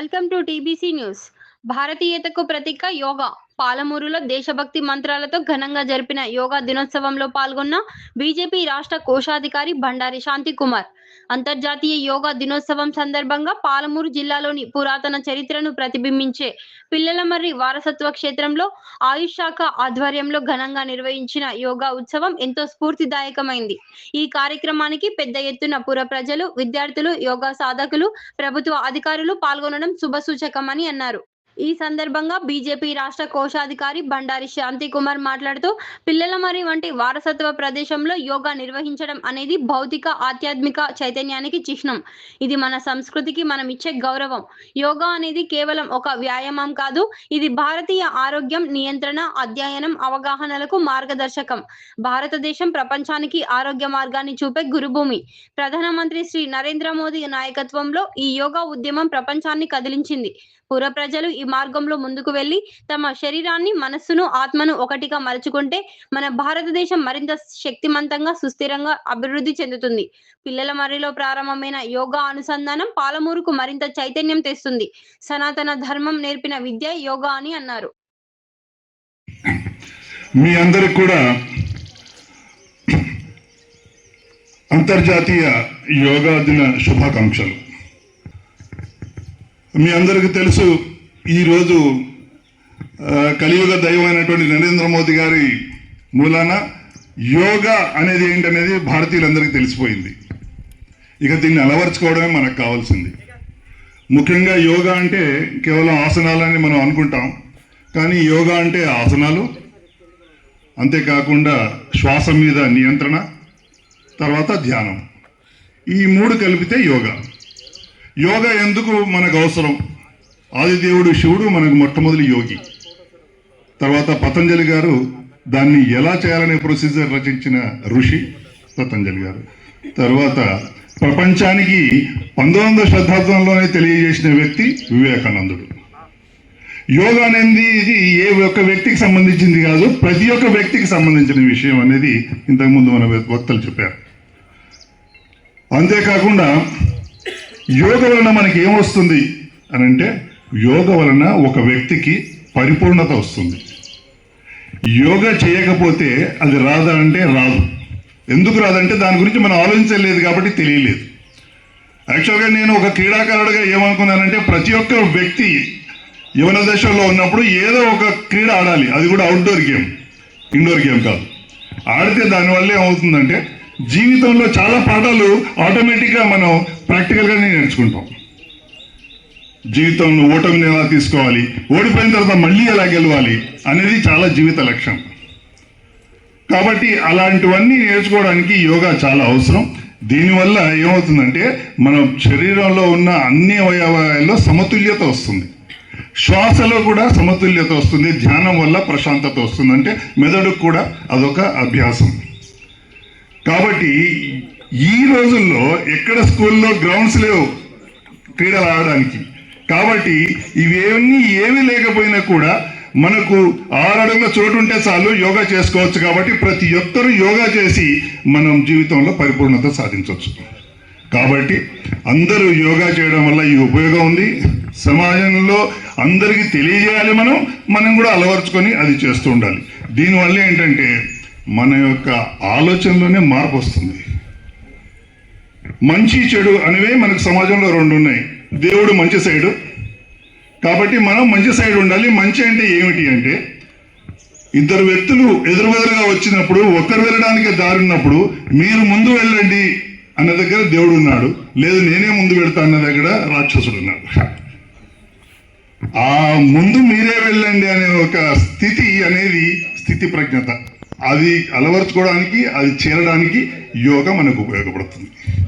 Welcome to TBC News. భారతీయతకు ప్రతీక యోగా. పాలమూరులో దేశభక్తి మంత్రాలతో ఘనంగా జరిపిన యోగా దినోత్సవంలో పాల్గొన్న బీజేపీ రాష్ట్ర కోశాధికారి బండారి శాంతి కుమార్ అంతర్జాతీయ యోగా దినోత్సవం సందర్భంగా పాలమూరు జిల్లాలోని పురాతన చరిత్రను ప్రతిబింబించే పిల్లలమర్రి వారసత్వ క్షేత్రంలో ఆయుష్ శాఖ ఆధ్వర్యంలో ఘనంగా నిర్వహించిన యోగా ఉత్సవం ఎంతో స్ఫూర్తిదాయకమైంది. ఈ కార్యక్రమానికి పెద్ద ఎత్తున పుర ప్రజలు విద్యార్థులు యోగా సాధకులు ప్రభుత్వ అధికారులు పాల్గొనడం శుభసూచకమని అన్నారు. ఈ సందర్భంగా బీజేపీ రాష్ట్ర కోశాధికారి బండారి శాంతి కుమార్ మాట్లాడుతూ పిల్లల మరి వంటి వారసత్వ ప్రదేశంలో యోగా నిర్వహించడం అనేది భౌతిక ఆధ్యాత్మిక చైతన్యానికి చిహ్నం. ఇది మన సంస్కృతికి మనం ఇచ్చే గౌరవం. యోగా అనేది కేవలం ఒక వ్యాయామం కాదు ఇది భారతీయ ఆరోగ్యం నియంత్రణ అధ్యయనం అవగాహనలకు మార్గదర్శకం. భారతదేశం ప్రపంచానికి ఆరోగ్య మార్గాన్ని చూపే గురుభూమి. ప్రధానమంత్రి శ్రీ నరేంద్ర మోదీ నాయకత్వంలో ఈ యోగా ఉద్యమం ప్రపంచాన్ని కదిలించింది. పుర ప్రజలు ఈ మార్గంలో ముందుకు వెళ్ళి తమ శరీరాన్ని మనస్సును ఆత్మను ఒకటిగా మలుచుకుంటే మన భారతదేశం మరింత శక్తిమంతంగా సుస్థిరంగా అభివృద్ధి చెందుతుంది. పిల్లల మర్రిలో ప్రారంభమైన యోగా అనుసంధానం పాలమూరుకు మరింత చైతన్యం తెస్తుంది. సనాతన ధర్మం నేర్పిన విద్య యోగా అని అన్నారు. మీ అందరికి కూడా అంతర్జాతీయ యోగా దిన శుభాకాంక్షలు. మీ అందరికీ తెలుసు ఈరోజు కలియుగ దైవమైనటువంటి నరేంద్ర మోదీ గారి మూలాన యోగా అనేది ఏంటనేది భారతీయులందరికీ తెలిసిపోయింది. ఇక దీన్ని అలవర్చుకోవడమే మనకు కావాల్సింది. ముఖ్యంగా యోగా అంటే కేవలం ఆసనాలని మనం అనుకుంటాం. కానీ యోగా అంటే ఆసనాలు అంతేకాకుండా శ్వాస మీద నియంత్రణ తర్వాత ధ్యానం. ఈ మూడు కలిపితే యోగా. యోగా ఎందుకు మనకు అవసరం? ఆదిదేవుడు శివుడు మనకు మొట్టమొదటి యోగి. తర్వాత పతంజలి గారు దాన్ని ఎలా చేయాలనే ప్రొసీజర్ రచించిన ఋషి పతంజలి గారు. తర్వాత ప్రపంచానికి పంతొమ్మిది శతాబ్దంలోనే తెలియజేసిన వ్యక్తి వివేకానందుడు. యోగా అనేది ఇది ఏ ఒక్క వ్యక్తికి సంబంధించింది కాదు ప్రతి ఒక్క వ్యక్తికి సంబంధించిన విషయం అనేది ఇంతకుముందు మన వక్తలు చెప్పారు. అంతేకాకుండా యోగ వలన మనకి ఏమొస్తుంది అని అంటే యోగ వలన ఒక వ్యక్తికి పరిపూర్ణత వస్తుంది. యోగా చేయకపోతే అది రాదా అంటే రాదు. ఎందుకు రాదంటే దాని గురించి మనం ఆలోచించలేదు కాబట్టి తెలియలేదు. యాక్చువల్గా నేను ఒక క్రీడాకారుడిగా ఏమనుకున్నానంటే ప్రతి ఒక్క వ్యక్తి యువన దశలో ఉన్నప్పుడు ఏదో ఒక క్రీడ ఆడాలి. అది కూడా అవుట్డోర్ గేమ్ ఇండోర్ గేమ్ కాదు. ఆడితే దానివల్ల ఏమవుతుందంటే జీవితంలో చాలా పాఠాలు ఆటోమేటిక్గా మనం ప్రాక్టికల్గానే నేర్చుకుంటాం. జీవితంలో ఓటమిని ఎలా తీసుకోవాలి ఓడిపోయిన తర్వాత మళ్ళీ ఎలా గెలవాలి అనేది చాలా జీవిత లక్ష్యం. కాబట్టి అలాంటివన్నీ నేర్చుకోవడానికి యోగా చాలా అవసరం. దీనివల్ల ఏమవుతుందంటే మన శరీరంలో ఉన్న అన్ని అవయవాల్లో సమతుల్యత వస్తుంది. శ్వాసలో కూడా సమతుల్యత వస్తుంది ధ్యానం వల్ల ప్రశాంతత వస్తుంది. అంటే మెదడుకు కూడా అదొక అభ్యాసం. కాబట్టి ఈ రోజుల్లో ఎక్కడ స్కూల్లో గ్రౌండ్స్ లేవు క్రీడలు ఆడడానికి. కాబట్టి ఇవేమీ ఏమీ లేకపోయినా కూడా మనకు ఆరడుగుల చోటు ఉంటే చాలు యోగా చేసుకోవచ్చు కాబట్టి ప్రతి ఒక్కరూ యోగా చేసి మనం జీవితంలో పరిపూర్ణత సాధించవచ్చు. కాబట్టి అందరూ యోగా చేయడం వల్ల ఈ ఉపయోగం ఉంది. సమాజంలో అందరికీ తెలియజేయాలి మనం మనం కూడా అలవర్చుకొని అది చేస్తూ ఉండాలి. దీనివల్ల ఏంటంటే మన యొక్క ఆలోచనలోనే మార్పు వస్తుంది. మంచి చెడు అనేవి మనకు సమాజంలో రెండు ఉన్నాయి. దేవుడు మంచి సైడు. కాబట్టి మనం మంచి సైడ్ ఉండాలి. మంచి అంటే ఏమిటి అంటే ఇద్దరు వ్యక్తులు ఎదురువెదురుగా వచ్చినప్పుడు ఒక్కరు వెళ్ళడానికి దారి ఉన్నప్పుడు మీరు ముందు వెళ్ళండి అన్న దగ్గర దేవుడు ఉన్నాడు. లేదు నేనే ముందు వెళ్తా అన్న దగ్గర రాక్షసుడు ఉన్నాడు. ఆ ముందు మీరే వెళ్ళండి అనే ఒక స్థితి అనేది స్థితి ప్రజ్ఞత. అది అలవర్చుకోవడానికి అది చేరడానికి యోగా మనకు ఉపయోగపడుతుంది.